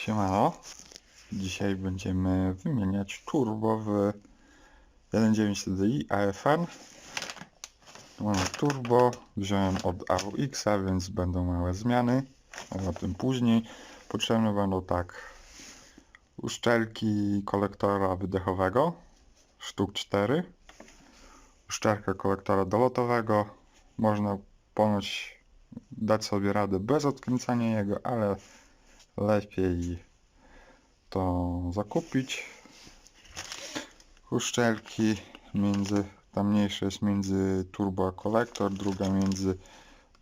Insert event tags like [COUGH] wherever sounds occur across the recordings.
Siemano. Dzisiaj będziemy wymieniać turbo w 1.9 TDI AFN. Mamy turbo, wziąłem od AUX-a, więc będą małe zmiany, ale o tym później. Potrzebne będą tak uszczelki kolektora wydechowego, sztuk 4, uszczelka kolektora dolotowego. Można ponoć dać sobie radę bez odkręcania jego, ale lepiej to zakupić. Uszczelki między, ta mniejsza jest między turbo a kolektor, druga między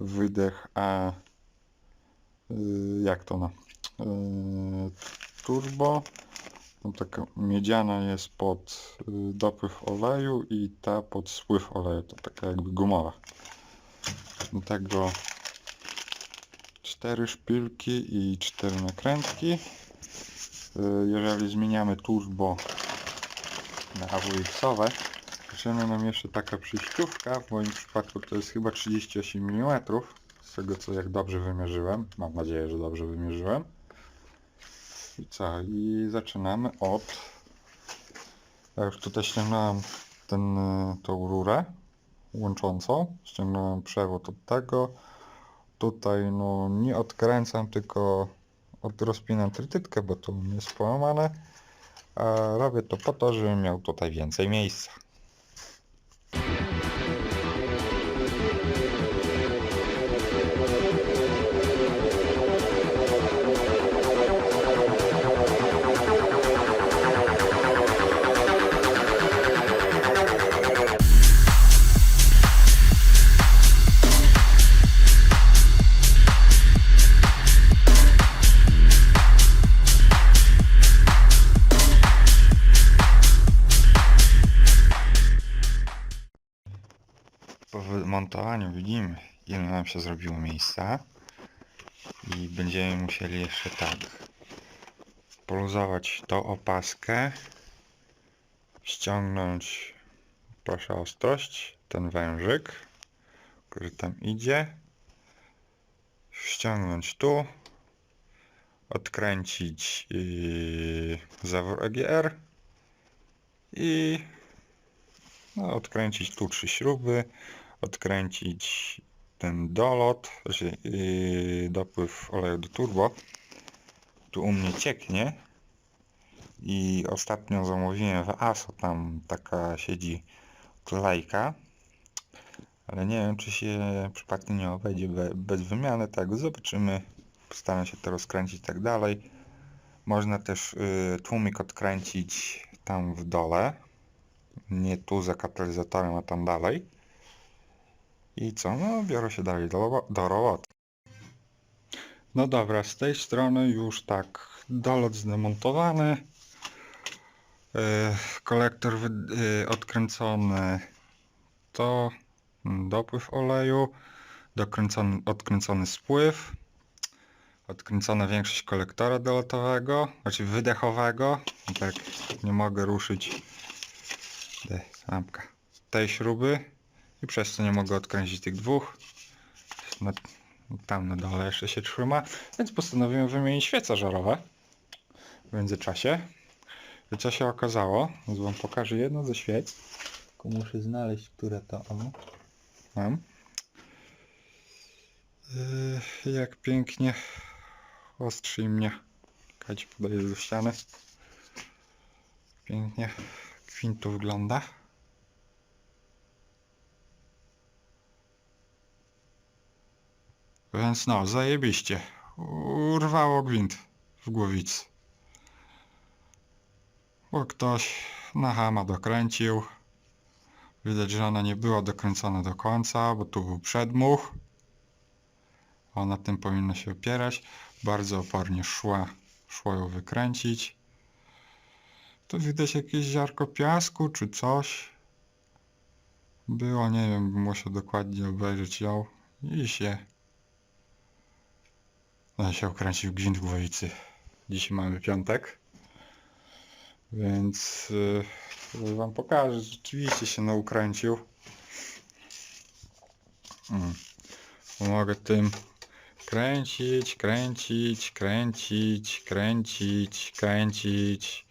wydech a y, jak to na turbo. Tam taka miedziana jest pod y, dopływ oleju i ta pod spływ oleju, to taka jakby gumowa. Do tego cztery szpilki i cztery nakrętki. Y, Jeżeli zmieniamy turbo na AWX-owe, potrzebna nam jeszcze taka przyjściówka. W moim przypadku to jest chyba 38 mm. Z tego co jak dobrze wymierzyłem. Mam nadzieję, że dobrze wymierzyłem. I co? I zaczynamy od... Ja już tutaj ściągnąłem ten, y, tą rurę łączącą. Ściągnąłem przewód od tego. Tutaj no nie odkręcam, tylko rozpinam trytytkę, bo tu jest połamane. A robię to po to, żebym miał tutaj więcej miejsca. Wymontowaniu widzimy, ile nam się zrobiło miejsca. I będziemy musieli jeszcze tak poluzować tą opaskę, ściągnąć, proszę ostrość, ten wężyk, który tam idzie, ściągnąć tu, odkręcić yy, zawór EGR i no, odkręcić tu trzy śruby, odkręcić ten dolot, yy, dopływ oleju do turbo. Tu u mnie cieknie i ostatnio zamówiłem w ASO, tam taka siedzi klejka, ale nie wiem czy się przypadkiem nie obejdzie be, bez wymiany, tak zobaczymy, postaram się to rozkręcić i tak dalej. Można też yy, tłumik odkręcić tam w dole, nie tu za katalizatorem, a tam dalej. I co? No, biorę się dalej do, do roboty. No dobra, z tej strony już tak dolot zdemontowany. Yy, kolektor yy, odkręcony. To dopływ oleju. Dokręcony, odkręcony spływ. Odkręcona większość kolektora dolotowego, znaczy wydechowego. Tak, nie mogę ruszyć Де, lampka. Tej śruby i przez co nie mogę odkręcić tych dwóch. Na, tam na dole jeszcze się trzyma, więc postanowiłem wymienić świece żarowe w międzyczasie. I co się okazało? Więc wam pokażę jedną ze świec. Tylko muszę znaleźć, które to o, mam. Yy, jak pięknie ostrzy mnie. Czekajcie, podaję do ściany. Pięknie gwint tu wygląda. Więc no, zajebiście. Urwało gwint w głowicy. Bo ktoś na hama dokręcił. Widać, że ona nie była dokręcona do końca, bo tu był przedmuch. Ona tym powinna się opierać. Bardzo opornie szła, szło ją wykręcić. To widać jakieś ziarko piasku czy coś. Było, nie wiem, musiał dokładnie obejrzeć ją i się. No się ukręcił gwint głowicy. Dzisiaj mamy piątek. Więc yy, wam pokażę, rzeczywiście się naukręcił. Mm. Pomogę tym Kręcić, kręcić, kręcić, kręcić, kręcić,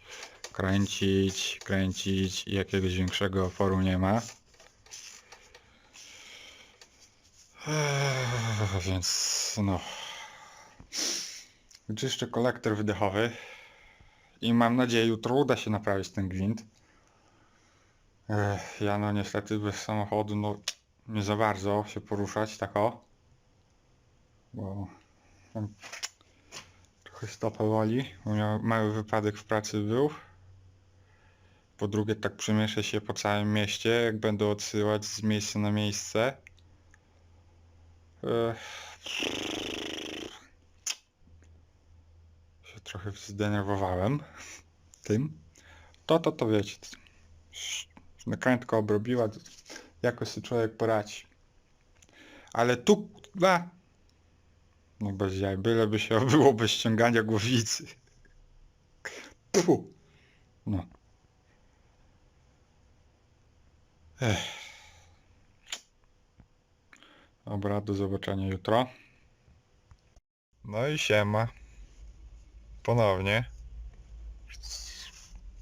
kręcić, kręcić i jakiegoś większego oporu nie ma. Eee, Więc no. Czyszczę kolektor wydechowy i mam nadzieję jutro uda się naprawić ten gwint. Ech, ja no niestety bez samochodu no nie za bardzo się poruszać tak o. Bo tam trochę stopę boli. bo miał- Mały wypadek w pracy był. Po drugie tak przemieszczę się po całym mieście, jak będę odsyłać z miejsca na miejsce. Ech. Się trochę zdenerwowałem tym. To, to, to wiecie. Nakrętka obrobiła, jakoś sobie człowiek poradzi. Ale tu, ba, no bez jaj, byleby się [LAUGHS] obyło bez ściągania głowicy. Tu. No. Ech. Dobra, do zobaczenia jutro. No i siema. Ponownie.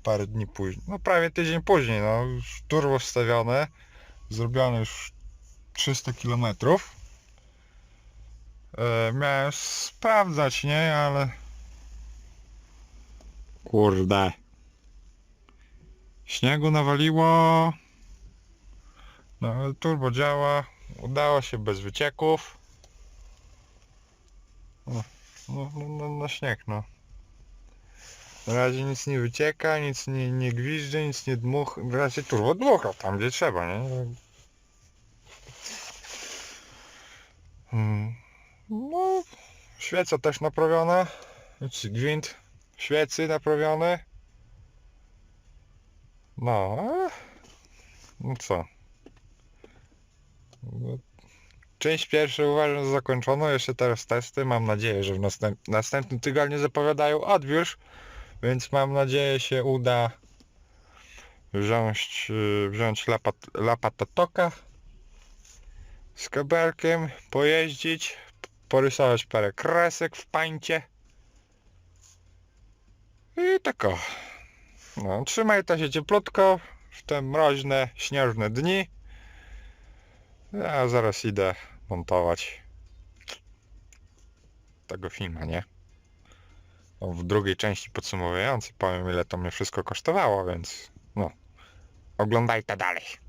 Parę dni później. No prawie tydzień później, no już turbo wstawione. Zrobione już 300 km. E, miałem sprawdzać, nie? Ale... Kurde. Śniegu nawaliło. No ale turbo działa. Udało się bez wycieków. No, no, no, no, no śnieg, no. Na razie nic nie wycieka, nic nie, nie gwizdże, nic nie dmucha. Razie turbo dmucha tam, gdzie trzeba, nie? Hmm. No, świeca też naprawiona. Znaczy gwint świecy naprawiony. No, no co? No, Część pierwsza uważam za zakończoną, jeszcze teraz testy. Mam nadzieję, że w następ następnym tygodniu zapowiadają odbiór, więc mam nadzieję się uda wziąć, yy, wziąć lapa, lapatotoka z kabelkiem, pojeździć, porysować parę kresek w pańcie. I tak o. No, trzymaj to się cieplutko w te mroźne, śnieżne dni. Ja zaraz idę montować tego filma, nie? W drugiej części podsumowującej powiem ile to mnie wszystko kosztowało, więc no. Oglądaj to dalej.